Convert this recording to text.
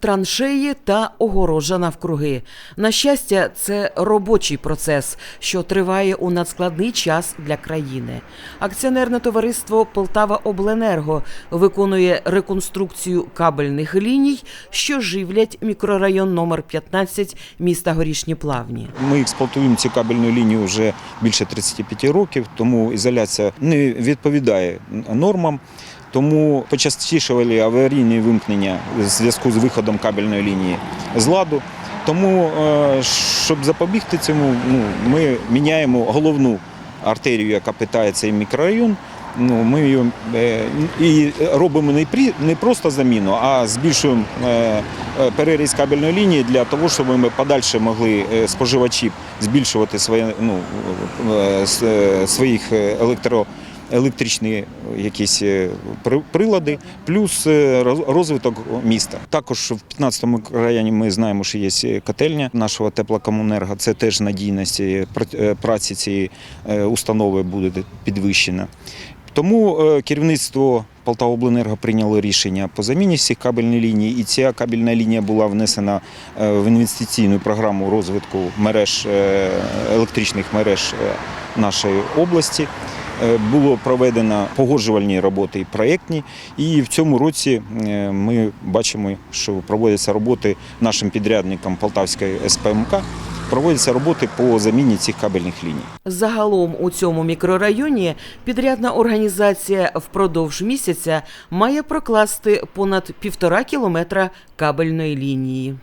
траншеї та огорожа навкруги. На щастя, це робочий процес, що триває у надскладний час для країни. Акціонерне товариство Полтава Обленерго виконує реконструкцію кабельних ліній, що живлять мікрорайон номер 15 міста Горішні Плавні. Ми експлуатуємо цю кабельну лінію вже більше 35 років, тому ізоляція не відповідає нормам. Тому почастішували аварійні вимкнення в зв'язку з виходом кабельної лінії з ладу. Тому, е, щоб запобігти цьому, ну, ми міняємо головну артерію, яка питає цей мікрорайон. Ну, ми її е, і робимо не, просто заміну, а збільшуємо е, переріз кабельної лінії для того, щоб ми подальше могли споживачі збільшувати своє, ну, своїх електро, електричні якісь е, прилади, плюс е, роз- розвиток міста. Також в 15-му районі ми знаємо, що є котельня нашого теплокомунерго. Це теж надійність е, е, праці цієї е, установи буде підвищена. Тому е, керівництво Полтавобленерго прийняло рішення по заміні всіх кабельних ліній, і ця кабельна лінія була внесена е, в інвестиційну програму розвитку мереж е, електричних мереж е, нашої області. Е, Було проведено погоджувальні роботи і проєктні, і в цьому році е, ми бачимо, що проводяться роботи нашим підрядникам Полтавської СПМК. Проводяться роботи по заміні цих кабельних ліній. Загалом у цьому мікрорайоні підрядна організація впродовж місяця має прокласти понад півтора кілометра кабельної лінії.